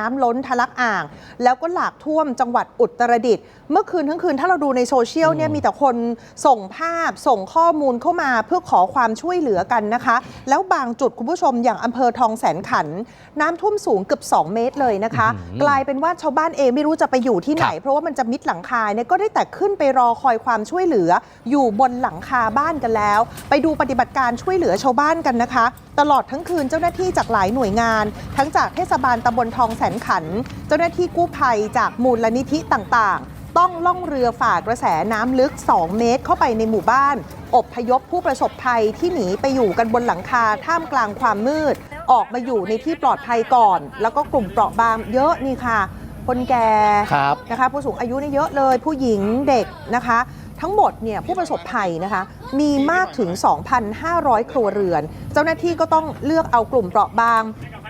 น้ำล้นทะลักอ่าง แล้วก็หลากท่วมจังหวัดอุตรดิตถ์เมื่อคืนทั้งคืนถ้าเราดูในโซเชียลเนี่ยมีแต่คนส่งภาพส่งข้อมูลเข้ามาเพื่อขอความช่วยเหลือกันนะคะ แล้วบางจุดคุณผู้ชมอย่างอำเภอทองแสนขัน น้ำท่วมสูงเกือบ 2 เมตรเลยนะคะอื้อหือกลายเป็นว่าชาวบ้านเองไม่รู้จะไปอยู่ที่ไหนครับเพราะว่ามันจะมิดหลังคาเนี่ยก็ได้แต่ขึ้นไปรอคอยความช่วยเหลือ อยู่บนหลังคาบ้านกันแล้ว ไปดูปฏิบัติการช่วยเหลือชาวบ้านกันนะคะ ตลอดทั้งคืนเจ้าหน้าที่จากหลายหน่วยงาน ทั้งจากเทศบาลตำบลทองแสนขัน เจ้าหน้าที่กู้ภัยจากมูลนิธิต่างๆ ต้องล่องเรือฝ่ากระแสน้ำลึก 2 เมตรเข้าไปในหมู่บ้าน อบพยพผู้ประสบภัยที่หนีไปอยู่กันบนหลังคาท่ามกลางความมืด ออกมาอยู่ในที่ปลอดภัยก่อน แล้วก็กลุ่มเปราะบางเยอะนี่ค่ะ คนแก่ครับนะคะผู้สูงอายุเนี่ยเยอะเลย ผู้หญิงเด็กนะคะทั้งหมดเนี่ยผู้ประสบภัยนะคะมีมากถึง 2,500 ครัวเรือน เจ้าหน้าที่ก็ต้องเลือกเอากลุ่มเปราะบาง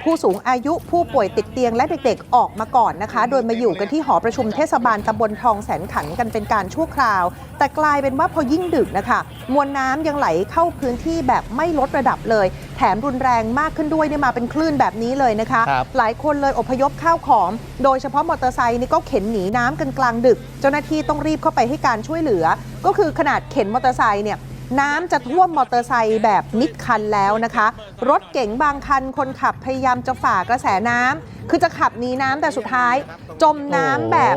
ผู้สูงอายุผู้ป่วยติดเตียงและเด็กๆ ออกมาก่อนนะคะ โดยมาอยู่กันที่หอประชุมเทศบาลตำบลทองแสนขันกันเป็นการชั่วคราว แต่กลายเป็นว่าพอยิ่งดึกนะคะ มวลน้ำยังไหลเข้าพื้นที่แบบไม่ลดระดับเลย แถมรุนแรงมากขึ้นด้วยเนี่ยมาเป็นคลื่นแบบนี้เลยนะคะครับหลายคนเลยอพยพข้าวของ โดยเฉพาะมอเตอร์ไซค์นี่ก็เข็นหนีน้ำกันกลางดึก เจ้าหน้าที่ต้องรีบเข้าไปให้การช่วยเหลือ ก็คือขนาดเข็นมอเตอร์ไซค์เนี่ย น้ำจะท่วมมอเตอร์ไซค์แบบมิดคันแล้วนะคะ รถเก๋งบางคันคนขับพยายามจะฝ่ากระแสน้ำคือจะขับหนีน้ำแต่สุดท้าย จมน้ำแบบ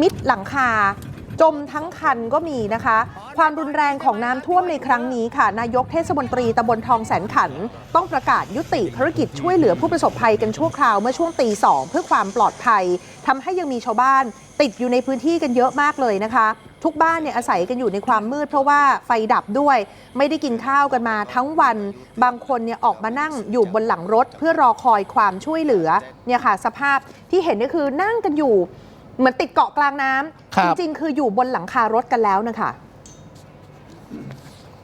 มิดหลังคา จมทั้งคันก็มีนะคะ ความรุนแรงของน้ำท่วมในครั้งนี้ค่ะ นายกเทศมนตรีตำบลทองแสนขัน ต้องประกาศยุติภารกิจช่วยเหลือผู้ประสบภัยกันชั่วคราวเมื่อช่วงตีสองเพื่อความปลอดภัยทำให้ยังมีชาวบ้าน ติดอยู่ในพื้นที่กันเยอะมากเลยนะคะ ทุกบ้านเนี่ยอาศัยกันอยู่ในความมืด เพราะว่าไฟดับด้วย ไม่ได้กินข้าวกันมาทั้งวันบางคนเนี่ยออกมานั่งอยู่บนหลังรถ เพื่อรอคอยความช่วยเหลือเนี่ยค่ะ สภาพที่เห็นก็คือนั่งกันอยู่ เหมือนติดเกาะกลางน้ำครัจบ ริงๆ คืออยู่บนหลังคารถกันแล้วนะคะ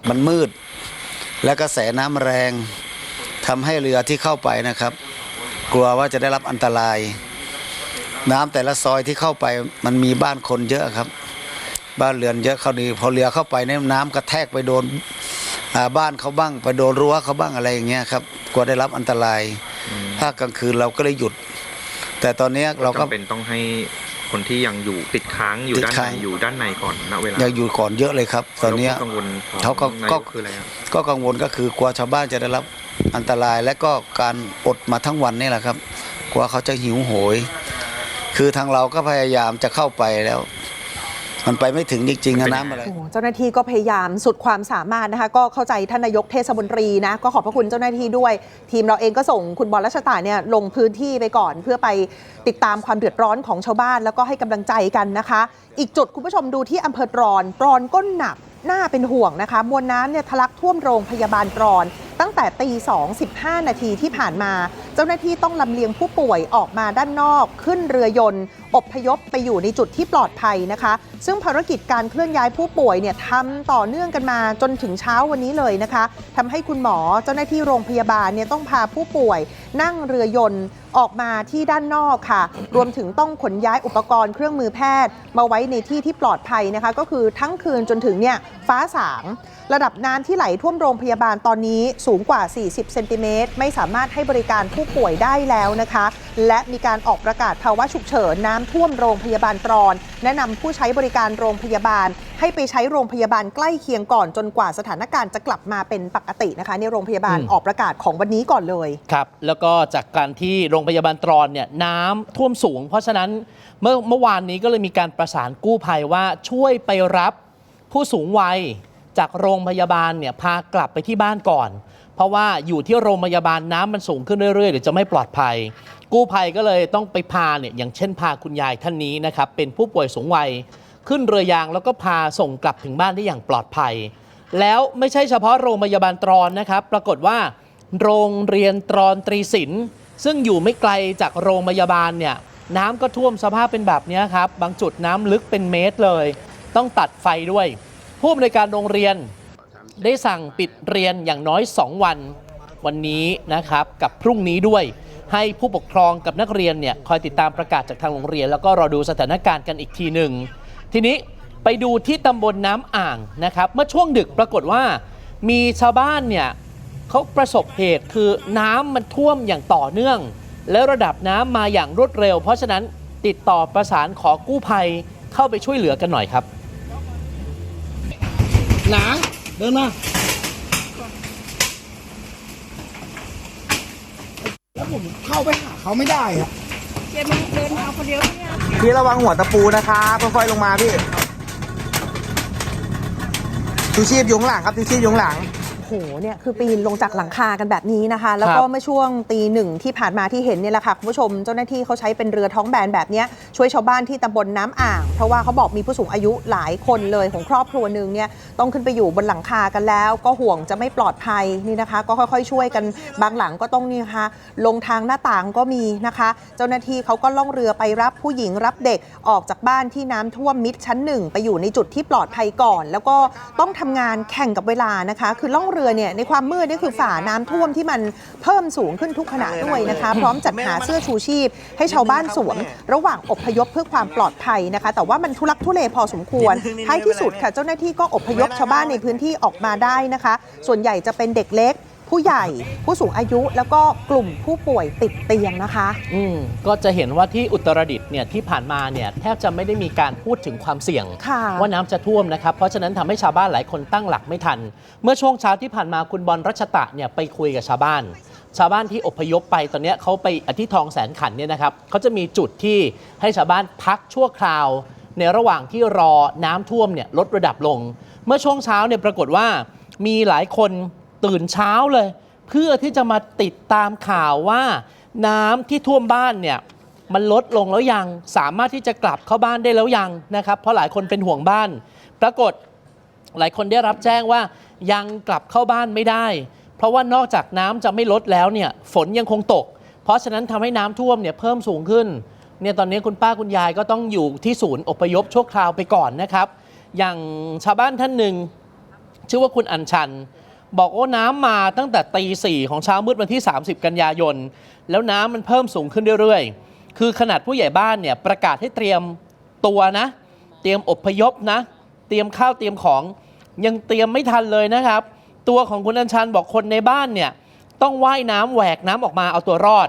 มันมืด และกระแสน้ำแรงทำให้เรือที่เข้าไปนะครับ กลัวว่าจะได้รับอันตราย น้ำแต่ละซอยที่เข้าไปมันมีบ้านคนเยอะครับ บ้านเรือนเยอะเขาดีพอเรือเข้าไปเนี่ยน้ำกระแทกไปโดนอ่าบ้านเขาบ้างไปโดนรั้วเขาบ้างอะไรอย่างเงี้ยครับกลัวได้รับอันตราย ถ้ากลางคืนเราก็เลยหยุด แต่ตอนเนี้ยเราก็จำเป็นต้องให้คนที่ยังอยู่ติดค้างอยู่ติดด้านในค้างอยู่ด้านในก่อนณเวลายังอยู่ก่อนเยอะเลยครับ ตอนเนี้ยแล้วกังวลของเขาก็นายก็คืออะไรครับก็กังวลก็คือกลัวชาวบ้านจะได้รับอันตรายและก็การอดมาทั้งวันนี่แหละครับ กลัวเขาจะหิวโหย คือทางเราก็พยายามจะเข้าไปแล้ว มันไปไม่ถึงจริงๆนะน้ำอะไร โอ้โหเจ้าหน้าที่ก็พยายามสุดความสามารถนะคะ ก็เข้าใจท่านนายกเทศมนตรีนะ ก็ขอบพระคุณเจ้าหน้าที่ด้วย ทีมเราเองก็ส่งคุณบอลรัชตาเนี่ยลงพื้นที่ไปก่อนเพื่อไปติดตามความเดือดร้อนของชาวบ้าน แล้วก็ให้กำลังใจกันนะคะ อีกจุดคุณผู้ชมดูที่อำเภอตรอนตรอนก็หนักน่าเป็นห่วงนะคะ มวลน้ำเนี่ยทะลักท่วมโรงพยาบาลตรอน ตั้งแต่ตี2 15 นาทีที่ผ่านมาเจ้าหน้าที่ต้องลำเลียงผู้ป่วยออกมาด้านนอก ขึ้นเรือยนต์อบพยพไปอยู่ในจุดที่ปลอดภัยนะคะ ซึ่งภารกิจการเคลื่อนย้ายผู้ป่วยเนี่ยทำต่อเนื่องกันมาจนถึงเช้าวันนี้เลยนะคะทำให้คุณหมอเจ้าหน้าที่โรงพยาบาลเนี่ยต้องพาผู้ป่วย นั่งเรือยนต์ออกมาที่ด้านนอกค่ะ รวมถึงต้องขนย้ายอุปกรณ์เครื่องมือแพทย์ มาไว้ในที่ที่ปลอดภัยนะคะ ก็คือทั้งคืนจนถึงเนี่ยฟ้าสาง ระดับน้ำที่ไหลท่วมโรงพยาบาลตอนนี้สูงกว่า 40 เซนติเมตร ไม่สามารถให้บริการผู้ป่วยได้แล้วนะคะ และมีการออกประกาศภาวะฉุกเฉินน้ำท่วมโรงพยาบาลตรอน แนะนำผู้ใช้บริการโรงพยาบาล ให้ไปใช้โรงพยาบาลใกล้เคียงก่อนจนกว่าสถานการณ์จะกลับมาเป็นปกตินะคะในโรงพยาบาลอืมออกประกาศของวันนี้ก่อนเลยครับ แล้วก็จากการที่โรงพยาบาลตรอนเนี่ยน้ำท่วมสูง เพราะฉะนั้นเมื่อเมื่อวานนี้ก็เลยมีการประสานกู้ภัยว่าช่วยไปรับผู้สูงวัยจากโรงพยาบาลเนี่ยพากลับไปที่บ้านก่อน เพราะว่าอยู่ที่โรงพยาบาลน้ำมันสูงขึ้นเรื่อยๆเดี๋ยวจะไม่ปลอดภัย กู้ภัยก็เลยต้องไปพาเนี่ยอย่างเช่นพาคุณยายท่านนี้นะครับเป็นผู้ป่วยสูงวัย ขึ้นเรือยางแล้วก็พาส่งกลับถึงบ้านได้อย่างปลอดภัย แล้วไม่ใช่เฉพาะโรงพยาบาลตรอนนะครับ ปรากฏว่า โรงเรียนตรอนตรีศิลป์ซึ่งอยู่ไม่ไกลจากโรงพยาบาลเนี่ยน้ำก็ท่วมสภาพเป็นแบบนี้ครับ บางจุดน้ำลึกเป็นเมตรเลย ต้องตัดไฟด้วย ผู้อำนวยการโรงเรียนได้สั่งปิดเรียนอย่างน้อย 2 วัน วันนี้นะครับกับพรุ่งนี้ด้วย ให้ผู้ปกครองกับนักเรียนเนี่ยคอยติดตามประกาศจากทางโรงเรียน แล้วก็รอดูสถานการณ์กันอีกทีหนึ่ง ทีนี้ไปดูที่ตำบลน้ำอ่างนะครับ เมื่อช่วงดึกปรากฏว่า มีชาวบ้านเนี่ยเขาประสบเหตุคือน้ำมันท่วมอย่างต่อเนื่อง แล้วระดับน้ำมาอย่างรวดเร็ว เพราะฉะนั้นติดต่อประสานขอกู้ภัยเข้าไปช่วยเหลือกันหน่อยครับ หนาเดินมาแล้วผมเข้าไปหาเขาไม่ได้อะ เจมเดินเอาคนเดียวเนี่ยพี่ระวังหัวตะปูนะครับค่อยๆลงมาพี่ชูชีพยุงหลังครับชูชีพยุงหลัง โอ้โหเนี่ยคือปีนลงจากหลังคากันแบบนี้นะคะ แล้วก็ครับเมื่อช่วงตีหนึ่งที่ผ่านมาที่เห็นเนี่ยแหละค่ะคุณผู้ชมเจ้าหน้าที่เขาใช้เป็นเรือท้องแบนแบบเนี้ยช่วยชาวบ้านที่ตำบลน้ำอ่าง เพราะว่าเขาบอกมีผู้สูงอายุหลายคนเลยของครอบครัวหนึ่งเนี่ยต้องขึ้นไปอยู่บนหลังคากันแล้ว ก็ห่วงจะไม่ปลอดภัยนี่นะคะ ก็ค่อยๆ ช่วยกันบางหลังก็ต้องนี่นะคะลงทางหน้าต่างก็มีนะคะ เจ้าหน้าที่เขาก็ล่องเรือไปรับผู้หญิงรับเด็กออกจากบ้านที่น้ำท่วมมิดชั้นหนึ่งไปอยู่ในจุดที่ปลอดภัยก่อน แล้วก็ต้องทำงานแข่งกับเวลานะคะ คือล่องเรือเนี่ยในความมืดนี่คือฝ่าน้ำท่วมที่มันเพิ่มสูงขึ้นทุกขณะด้วยนะคะ พร้อมจัดหาเสื้อชูชีพ ให้ชาวบ้านสวม ระหว่างอพยพเพื่อความปลอดภัยนะคะ แต่ว่ามันทุลักทุเลพอสมควรท้ายที่สุดค่ะเจ้าหน้าที่ก็อพยพชาวบ้านในพื้นที่ออกมาได้นะคะ ส่วนใหญ่จะเป็นเด็กเล็ก ผู้ใหญ่ผู้สูงอายุแล้วก็กลุ่มผู้ป่วยติดเตียงนะคะอืมก็จะเห็นว่าที่อุตรดิตถ์เนี่ยที่ผ่านมาเนี่ยแทบจะไม่ได้มีการพูดถึงความเสี่ยงค่ะว่าน้ำจะท่วมนะครับ เพราะฉะนั้นทำให้ชาวบ้านหลายคนตั้งหลักไม่ทัน เมื่อช่วงเช้าที่ผ่านมาคุณบอลรัชตะเนี่ยไปคุยกับชาวบ้าน ชาวบ้านที่อพยพไปตอนเนี้ยเขาไปอธิทองแสนขันเนี่ยนะครับเขาจะมีจุดที่ให้ชาวบ้านพักชั่วคราว ในระหว่างที่รอน้ำท่วมเนี่ยลดระดับลง เมื่อช่วงเช้าเนี่ยปรากฏว่ามีหลายคน ตื่นเช้าเลย เพื่อที่จะมาติดตามข่าวว่า น้ำที่ท่วมบ้านเนี่ยมันลดลงแล้วยังสามารถที่จะกลับเข้าบ้านได้แล้วยังนะครับเพราะหลายคนเป็นห่วงบ้าน ปรากฏหลายคนได้รับแจ้งว่ายังกลับเข้าบ้านไม่ได้ เพราะว่านอกจากน้ำจะไม่ลดแล้วเนี่ยฝนยังคงตก เพราะฉะนั้นทำให้น้ำท่วมเนี่ยเพิ่มสูงขึ้นเนี่ยตอนนี้คุณป้าคุณยายก็ต้องอยู่ที่ศูนย์อพยพชั่วคราวไปก่อนนะครับ อย่างชาวบ้านท่านหนึ่งชื่อว่าคุณอัญชัน บอกว่าน้ำมาตั้งแต่ตีสี่ของเช้ามืดวันที่ 30 กันยายน แล้วน้ำมันเพิ่มสูงขึ้นเรื่อยๆ คือขนาดผู้ใหญ่บ้านเนี่ยประกาศให้เตรียมตัวนะ เตรียมอบพยพนะ เตรียมข้าวเตรียมของยังเตรียมไม่ทันเลยนะครับ ตัวของคุณอัญชันบอกคนในบ้านเนี่ยต้องว่ายน้ำแหวกน้ำออกมาเอาตัวรอด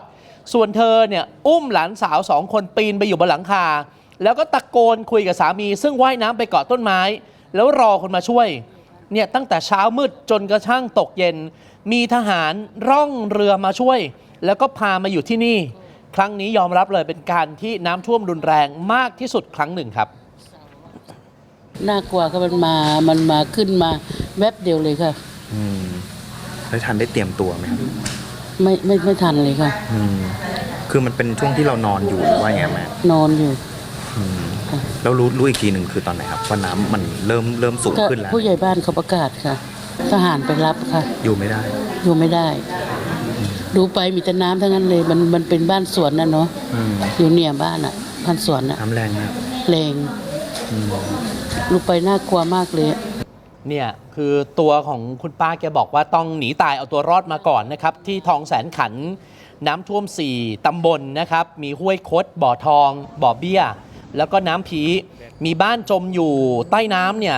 ส่วนเธอเนี่ยอุ้มหลานสาวสองคนปีนไปอยู่บนหลังคา แล้วก็ตะโกนคุยกับสามี ซึ่งว่ายน้ำไปเกาะต้นไม้ แล้วรอคนมาช่วย เนี่ยตั้งแต่เช้ามืดจนกระทั่งตกเย็น มีทหารร่องเรือมาช่วย แล้วก็พามาอยู่ที่นี่ ครั้งนี้ยอมรับเลยเป็นการที่น้ำท่วมรุนแรงมากที่สุดครั้งหนึ่งครับ น่ากลัวก็มันมา มันมาขึ้นมาแวบเดียวเลยค่ะ อืมแล้วทันได้เตรียมตัวไหมครับไม่ไม่ไม่ทันเลยค่ะ อืมคือมันเป็นช่วงที่เรานอนอยู่หรือว่าไงแม่นอนอยู่ อืม แล้วรู้รู้อีกทีหนึ่งคือตอนไหนครับว่าน้ำมันเริ่มเริ่มสูงก็ขึ้นแล้วผู้ใหญ่บ้านเขาประกาศค่ะ ทหารไปรับค่ะ อยู่ไม่ได้ อยู่ไม่ได้ ดูไปมีแต่น้ำทั้งนั้นเลย มันมันเป็นบ้านสวนนะเนาะอืมอยู่เนี่ยบ้านอะบ้านสวนอะน้ำแรงนะแรงอืมดูไปน่ากลัวมากเลยเนี่ยคือตัวของคุณป้าแกบอกว่าต้องหนีตายเอาตัวรอดมาก่อนนะครับ ที่ทองแสนขันน้ำท่วม 4 ตำบลนะครับ มีห้วยคดบ่อทอง บ่อเบี้ย แล้วก็น้ำผีมีบ้านจมอยู่ใต้น้ำเนี่ย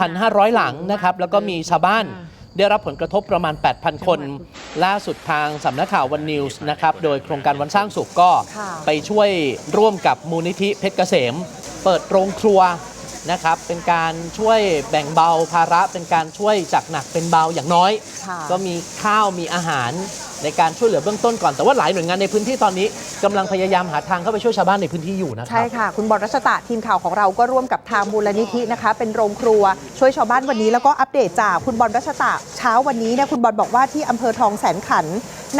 2,500 หลังนะครับ แล้วก็มีชาวบ้านได้รับผลกระทบประมาณ 8,000 คน ล่าสุดทางสำนักข่าววันนิวส์นะครับ โดยโครงการวันสร้างสุขก็ค่ะไปช่วยร่วมกับมูลนิธิเพชรเกษม เปิดโรงครัวนะครับ เป็นการช่วยแบ่งเบาภาระ เป็นการช่วยจากหนักเป็นเบาอย่างน้อยค่ะก็มีข้าวมีอาหาร ในการช่วยเหลือเบื้องต้นก่อนแต่ว่าหลายหน่วยงานในพื้นที่ตอนนี้กำลังพยายามหาทางเข้าไปช่วยชาวบ้านในพื้นที่อยู่นะครัใช่ค่ะ คุณบอลรัชตะทีมข่าวของเราก็ร่วมกับทางมูลนิธินะคะ เป็นโรงครัวช่วยชาวบ้านวันนี้แล้วก็อัปเดตจากคุณบอลรัชตะเช้าวันนี้เนี่ยคุณบอลบอกว่าที่อำเภอทองแสนขัน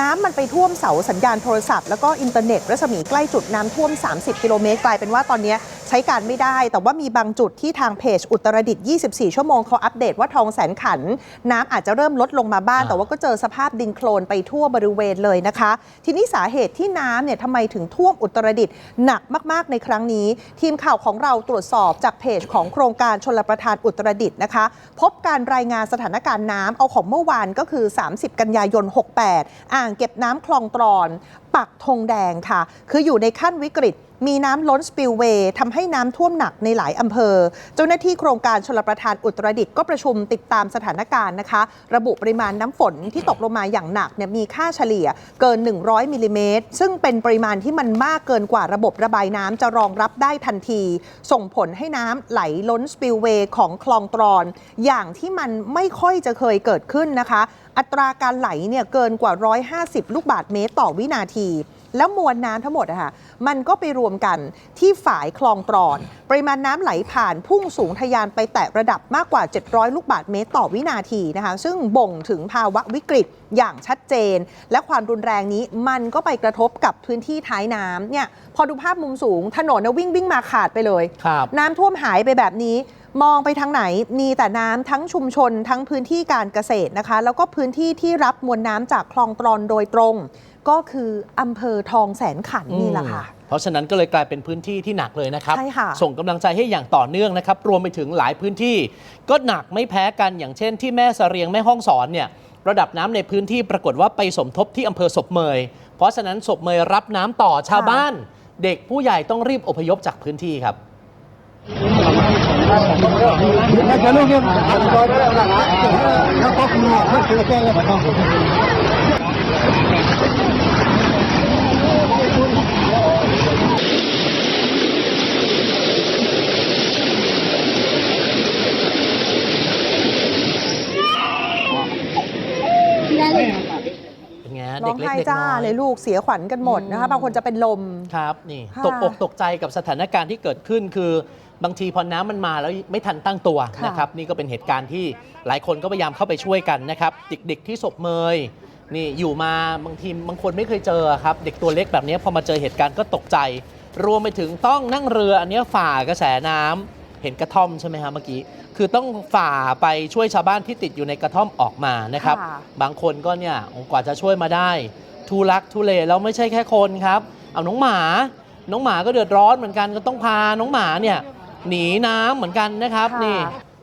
น้ำมันไปท่วมเสาสัญญาณโทรศัพท์แล้วก็อินเทอร์เน็ตรัศมีใกล้จุดน้ำท่วม 30 กิโลเมตรกลายเป็นว่าตอนนี้ใช้การไม่ได้ แต่ว่ามีบางจุดที่ทางเพจอุตรดิตถ์24 ชั่วโมงเขาอัปเดตว่าทองแสนขัน น้ำอาจจะเริ่มลดลงมาบ้างแต่ว่าก็เจอสภาพดินโคลนไปทั่วบริเวณเลยนะคะ ทีนี้สาเหตุที่น้ำเนี่ยทำไมถึงท่วมอุตรดิตถ์หนักมาก ๆ ในครั้งนี้ ทีมข่าวของเราตรวจสอบจากเพจของโครงการชลประทานอุตรดิตถ์นะคะ พบการรายงานสถานการณ์น้ำเอาของเมื่อวานก็คือ 30 กันยายน 68อ่างเก็บน้ำคลองตรอน ปักธงแดงค่ะ คืออยู่ในขั้นวิกฤต มีน้ำล้นสปิลเวย์ทำให้น้ำท่วมหนักในหลายอำเภอ เจ้าหน้าที่โครงการชลประทานอุตรดิตถ์ก็ประชุมติดตามสถานการณ์นะคะ ระบุปริมาณน้ำฝนที่ตกลงมาอย่างหนักเนี่ยมีค่าเฉลี่ยเกิน 100มิลลิเมตรซึ่งเป็นปริมาณที่มันมากเกินกว่าระบบระบายน้ำจะรองรับได้ทันที ส่งผลให้น้ำไหลล้นสปิลเวย์ของคลองตรอน อย่างที่มันไม่ค่อยจะเคยเกิดขึ้นนะคะ อัตราการไหลเนี่ยเกินกว่า 150 ลูกบาศก์เมตรต่อวินาที แล้วมวลน้ำทั้งหมดอะค่ะมันก็ไปรวมกันที่ฝายคลองตรอน ปริมาณน้ำไหลผ่านพุ่งสูงทะยานไปแตะระดับมากกว่า 700 ลูกบาศก์เมตรต่อวินาทีนะคะ ซึ่งบ่งถึงภาวะวิกฤตอย่างชัดเจน และความรุนแรงนี้มันก็ไปกระทบกับพื้นที่ท้ายน้ำเนี่ยพอดูภาพมุมสูงถนนนะวิ่งวิ่งมาขาดไปเลยครับน้ำท่วมหายไปแบบนี้ มองไปทางไหนมีแต่น้ำทั้งชุมชน ทั้งพื้นที่การเกษตรนะคะ แล้วก็พื้นที่ที่รับมวลน้ำจากคลองตรอนโดยตรง ก็คืออำเภอทองแสนขันนี่แหละค่ะเพราะฉะนั้นก็เลยกลายเป็นพื้นที่ที่หนักเลยนะครับใช่ค่ะส่งกำลังใจให้อย่างต่อเนื่องนะครับ รวมไปถึงหลายพื้นที่ ก็หนักไม่แพ้กันอย่างเช่น ที่แม่เสรียงแม่ห้องสอนเนี่ยระดับน้ำในพื้นที่ปรากฏว่าไปสมทบที่อำเภอศพเมย เพราะฉะนั้นศพเมยรับน้ำต่อชาวบ้าน เด็กผู้ใหญ่ต้องรีบอพยพจากพื้นที่ครับ เป็นไงฮะร้เด็อกงเล็กไห้เด็กจ้าน้อย เลยลูกเสียขวัญกันหมดนะคะ บางคนจะเป็นลม ครับนี่ค่ะตกอกตกใจกับสถานการณ์ที่เกิดขึ้นคือ บางทีพอน้ำมันมาแล้วไม่ทันตั้งตัวค่ะนะครับนี่ก็เป็นเหตุการณ์ที่หลายคนก็พยายามเข้าไปช่วยกันนะครับเด็กๆที่ศพเมยนี่อยู่มาบางทีบางคนไม่เคยเจอครับ เด็กตัวเล็กแบบนี้พอมาเจอเหตุการณ์ก็ตกใจ รวมไปถึงต้องนั่งเรืออันเนี้ยฝ่ากระแสน้ำเห็นกระท่อมใช่ไหมฮะเมื่อกี้คือต้องฝ่าไปช่วยชาวบ้านที่ติดอยู่ในกระท่อมออกมานะครับค่ะบางคนก็เนี่ยกว่าจะช่วยมาได้ ทุลักทุเลแล้วไม่ใช่แค่คนครับ เอาน้องหมา น้องหมาก็เดือดร้อนเหมือนกันก็ต้องพาน้องหมาเนี่ย หนีน้ำเหมือนกันนะครับค่ะ นี่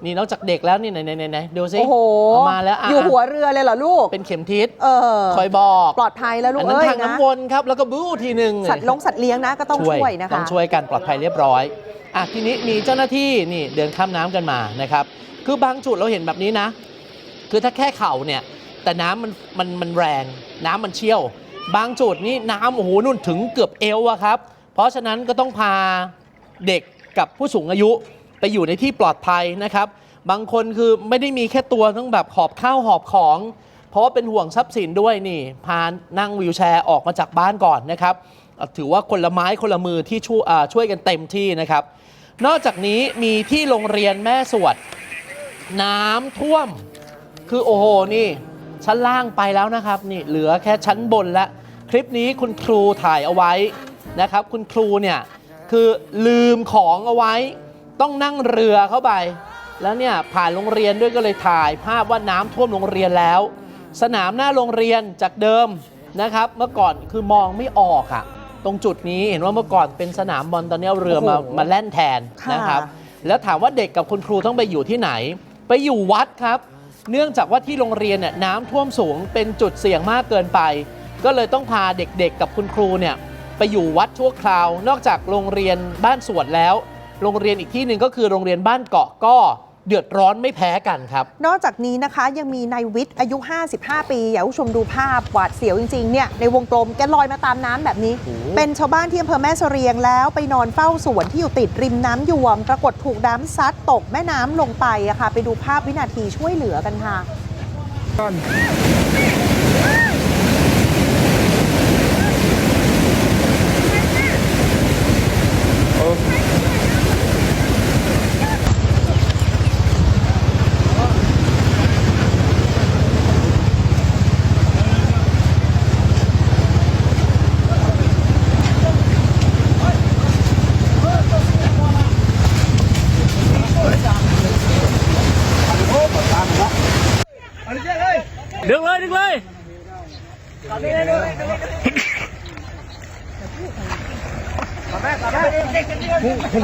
นี่นอกจากเด็กแล้วนี่ไหนไหนไหนไหนดูสิโอ้โหเอามาแล้วะอยู่หัวเรือเลยเหรอลูก เป็นเข็มทิศเออ คอยบอกปลอดภัยแล้วลูอักนนั้นเอ้ยทางนะน้ำวนครับแล้วก็บู้ทีหนึ่ง สัตว์ลงสัตว์เลี้ยงนะก็ต้องช่วยนะคะต้องช่วยกันปลอดภัยเรียบร้อยอะทีนี้มีเจ้าหน้าที่นี่เดินข้ามน้ำกันมานะครับ คือบางจุดเราเห็นแบบนี้นะ คือถ้าแค่เข่าเนี่ย แต่น้ำมันมันมันแรง น้ำมันเชี่ยว บางจุดนี่น้ำโอ้โหนุ่นถึงเกือบเอวอะครับ เพราะฉะนั้นก็ต้องพาเด็ก กับผู้สูงอายุไปอยู่ในที่ปลอดภัยนะครับ บางคนคือไม่ได้มีแค่ตัวต้องแบบหอบข้าวหอบของ เพราะว่าเป็นห่วงทรัพย์สินด้วยนี่ พานั่งวิวแชร์ออกมาจากบ้านก่อนนะครับ ถือว่าคนละไม้คนละมือที่ช่วยช่วยกันเต็มที่นะครับ นอกจากนี้มีที่โรงเรียนแม่สวด น้ำท่วม คือโอ้โหนี่ ชั้นล่างไปแล้วนะครับนี่เหลือแค่ชั้นบนล้วคลิปนี้คุณครูถ่ายเอาไว้นะครับ คุณครูเนี่ย คือลืมของเอาไว้ ต้องนั่งเรือเข้าไป แล้วเนี่ยผ่านโรงเรียนด้วยก็เลยถ่าย ภาพว่าน้ำท่วมโรงเรียนแล้ว สนามหน้าโรงเรียนจากเดิมนะครับ เมื่อก่อนคือมองไม่ออกอะตรงจุดนี้เห็นว่าเมื่อก่อนเป็นสนามบอลตอนนี้เอาเรือมาโอ้โหมาแล่นแทนค่ะนะครับ แล้วถามว่าเด็กกับคุณครูต้องไปอยู่ที่ไหน ไปอยู่วัดครับ เนื่องจากว่าที่โรงเรียนเนี่ยน้ำท่วมสูงเป็นจุดเสี่ยงมากเกินไป ก็เลยต้องพาเด็กๆกับคุณครูเนี่ย ไปอยู่วัดชั่วคราว นอกจากโรงเรียนบ้านสวดแล้ว โรงเรียนอีกที่หนึ่งก็คือโรงเรียนบ้านเกาะก็เดือดร้อนไม่แพ้กันครับ นอกจากนี้นะคะยังมีนายวิทย์อายุ 55 ปี อยากให้ผู้ชมดูภาพหวาดเสียวจริงๆเนี่ยในวงกลมแกลอยมาตามน้ำแบบนี้โอ้โหเป็นชาวบ้านที่อำเภอแม่เสรียงแล้วไปนอนเฝ้าสวนที่อยู่ติดริมน้ำยวม ปรากฏถูกน้ำซัดตกแม่น้ำลงไปอะค่ะ ไปดูภาพวินาทีช่วยเหลือกันค่ะ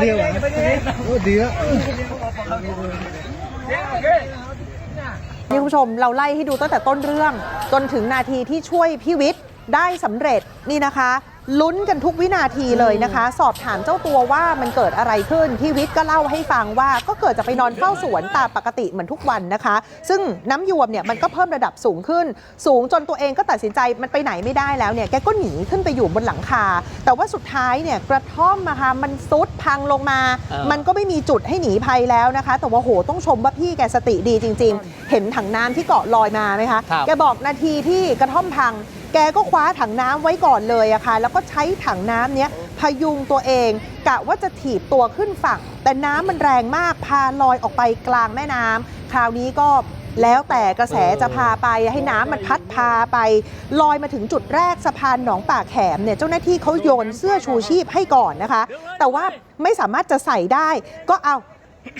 เดียวเหรอโอ้ดีแล้วนี่คุณผู้ชมเราไล่ให้ดูตั้งแต่ต้นเรื่อง จนถึงนาทีที่ช่วยพี่วิทย์ได้สำเร็จนี่นะคะ ลุ้นกันทุกวินาทีเลยนะคะ สอบถามเจ้าตัวว่ามันเกิดอะไรขึ้นพี่วิทย์ก็เล่าให้ฟังว่าก็เกิดจะไปนอนเฝ้าสวนตามปกติเหมือนทุกวันนะคะ ซึ่งน้ำยวมเนี่ยมันก็เพิ่มระดับสูงขึ้น สูงจนตัวเองก็ตัดสินใจมันไปไหนไม่ได้แล้วเนี่ยแกก็หนีขึ้นไปอยู่บนหลังคา แต่ว่าสุดท้ายเนี่ยกระท่อมนะคะมันซุดพังลงมาเออมันก็ไม่มีจุดให้หนีภัยแล้วนะคะ แต่ว่าโหต้องชมว่าพี่แกสติดีจริง ๆ เห็นถังน้ำที่เกาะลอยมาไหมคะครับแกบอกนาทีที่กระท่อมพัง แกก็คว้าถังน้ำไว้ก่อนเลยอะค่ะ แล้วก็ใช้ถังน้ำเนี้ยพยุงตัวเองกะว่าจะถีบตัวขึ้นฝั่ง แต่น้ำมันแรงมากพาลอยออกไปกลางแม่น้ำคราวนี้ก็แล้วแต่กระแสจะพาไปให้น้ำมันพัดพาไป ลอยมาถึงจุดแรกสะพานหนองป่าแขมเนี่ยเจ้าหน้าที่เขาโยนเสื้อชูชีพให้ก่อนนะคะ แต่ว่าไม่สามารถจะใส่ได้ก็เอา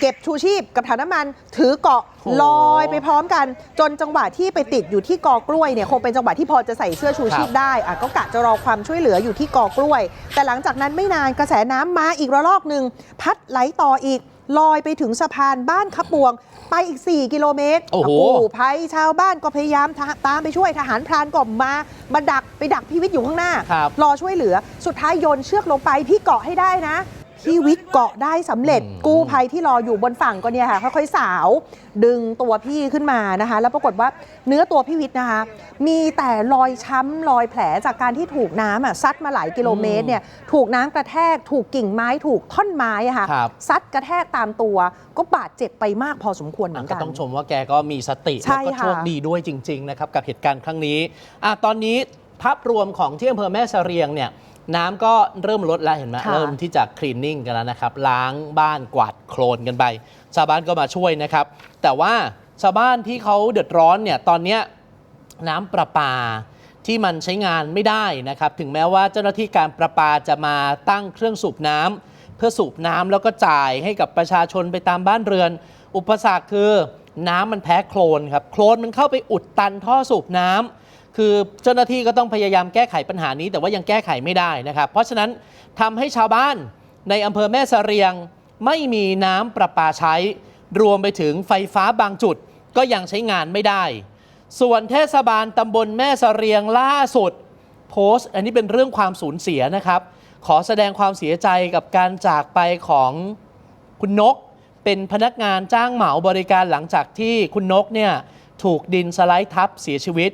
เก็บชูชีพกับถังน้ำมัน ถือเกาะโอ้ลอยไปพร้อมกัน จนจังหวะที่ไปติดอยู่ที่กอกล้วยเนี่ยคงเป็นจังหวะที่พอจะใส่เสื้อชูชีพได้อะก็กะจะรอความช่วยเหลืออยู่ที่กอกล้วย แต่หลังจากนั้นไม่นานกระแสน้ำมาอีกระลอกหนึ่งพัดไหลต่ออีกลอยไปถึงสะพานบ้านขับปวง ไปอีก 4 กิโลเมตร โอ้โหกู้ภัยชาวบ้านก็พยายามทะตามไปช่วยทหารพรานก็มามาดักไปดักพี่วิทย์อยู่ข้างหน้าครับรอช่วยเหลือสุดท้ายโยนเชือกลงไปพี่เกาะให้ได้นะ พี่วิทย์เกาะได้สำเร็จอืมกู้ภัยที่รออยู่บนฝั่งก็เนี่ยค่ะค่อยๆสาว ดึงตัวพี่ขึ้นมานะคะ แล้วปรากฏว่าเนื้อตัวพี่วิทย์นะคะ มีแต่รอยช้ำรอยแผลจากการที่ถูกน้ำอะซัดมาหลายกิโลเมตรเนี่ยถูกน้ำกระแทก ถูกกิ่งไม้ถูกท่อนไม้อะค่ะครับ ซัดกระแทกตามตัว ก็บาดเจ็บไปมากพอสมควรเหมือนก็กัน ต้องชมว่าแกก็มีสติใช่แล้วก็ค่ะ โชคดีด้วยจริง ๆ นะครับ กับเหตุการณ์ครั้งนี้อะตอนนี้ภาพรวมของที่อำเภอแม่เสรียงเนี่ย น้ำก็เริ่มลดแล้วเห็นไหมค่ะ เริ่มที่จะคลีนนิ่งกันแล้วนะครับล้างบ้านกวาดโคลนกันไป ชาวบ้านก็มาช่วยนะครับ แต่ว่าชาวบ้านที่เขาเดือดร้อนเนี่ยตอนเนี้ยน้ำประปาที่มันใช้งานไม่ได้นะครับ ถึงแม้ว่าเจ้าหน้าที่การประปาจะมาตั้งเครื่องสูบน้ำเพื่อสูบน้ำแล้วก็จ่ายให้กับประชาชนไปตามบ้านเรือน อุปสรรคคือน้ำมันแพ้โคลนครับโคลนมันเข้าไปอุดตันท่อสูบน้ำ คือเจ้าหน้าที่ก็ต้องพยายามแก้ไขปัญหานี้ แต่ว่ายังแก้ไขไม่ได้นะครับ เพราะฉะนั้นทำให้ชาวบ้านในอำเภอแม่เสรียงไม่มีน้ำประปาใช้ รวมไปถึงไฟฟ้าบางจุดก็ยังใช้งานไม่ได้ ส่วนเทศบาลตำบลแม่เสรียงล่าสุดโพสต์ อันนี้เป็นเรื่องความสูญเสียนะครับ ขอแสดงความเสียใจกับการจากไปของคุณนก เป็นพนักงานจ้างเหมาบริการหลังจากที่คุณนกเนี่ยถูกดินสไลด์ทับเสียชีวิต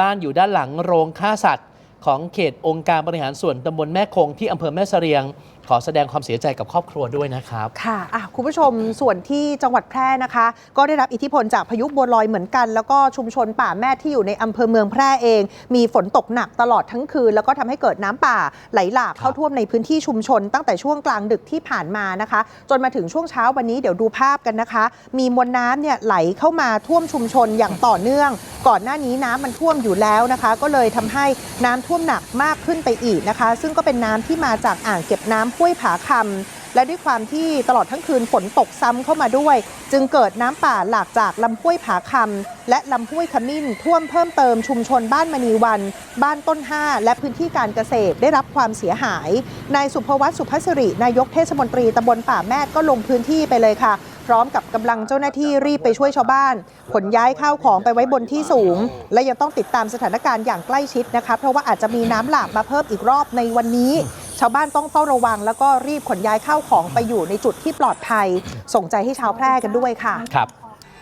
บ้านอยู่ด้านหลังโรงฆ่าสัตว์ ของเขตองค์การบริหารส่วนตำบลแม่คงที่อำเภอแม่เสรียง ขอแสดงความเสียใจกับครอบครัวด้วยนะครับ ค่ะอะ คุณผู้ชมส่วนที่จังหวัดแพร่นะคะ ก็ได้รับอิทธิพลจากพายุบัวลอยเหมือนกัน แล้วก็ชุมชนป่าแม่ที่อยู่ในอำเภอเมืองแพร่เอง มีฝนตกหนักตลอดทั้งคืน แล้วก็ทำให้เกิดน้ำป่าไหลหลากเข้าท่วมในพื้นที่ชุมชน ตั้งแต่ช่วงกลางดึกที่ผ่านมานะคะ จนมาถึงช่วงเช้าวันนี้เดี๋ยวดูภาพกันนะคะ มีมวลน้ำเนี่ยไหลเข้ามาท่วมชุมชนอย่างต่อเนื่อง ก่อนหน้านี้น้ำมันท่วมอยู่แล้วนะคะ ก็เลยทำให้น้ำท่วมหนักมากขึ้นไปอีกนะคะ ซึ่งก็เป็นน้ำที่มาจากอ่างเก็บน้ำห้วยผาคำและด้วยความที่ตลอดทั้งคืนฝนตกซ้ำเข้ามาด้วย จึงเกิดน้ำป่าหลากจากลำห้วยผาคำและลำห้วยขมิ้น ท่วมเพิ่มเติมชุมชนบ้านมณีวัน บ้านต้นห้าและพื้นที่การเกษตรได้รับความเสียหาย นายสุภวัฒน์สุภสิรินายกเทศมนตรีตำบลป่าแมดก็ลงพื้นที่ไปเลยค่ะพร้อมกับกำลังเจ้าหน้าที่รีบไปช่วยชาวบ้าน ขนย้ายข้าวของไปไว้บนที่สูง และยังต้องติดตามสถานการณ์อย่างใกล้ชิดนะคะเพราะว่าอาจจะมีน้ำหลากมาเพิ่มอีกรอบในวันนี้ ชาวบ้านต้องเฝ้าระวัง แล้วก็รีบขนย้ายข้าวของไปอยู่ในจุดที่ปลอดภัย ส่งใจให้ชาวแพร่กันด้วยค่ะ ครับ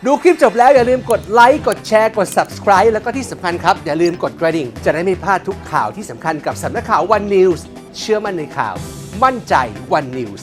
ดูคลิปจบแล้วอย่าลืมกดไลค์กดแชร์กด subscribe แล้วก็ที่สำคัญครับ อย่าลืมกดกระดิ่ง จะได้ไม่พลาดทุกข่าวที่สำคัญกับสำนักข่าว One News เชื่อมั่นในข่าว มั่นใจ One News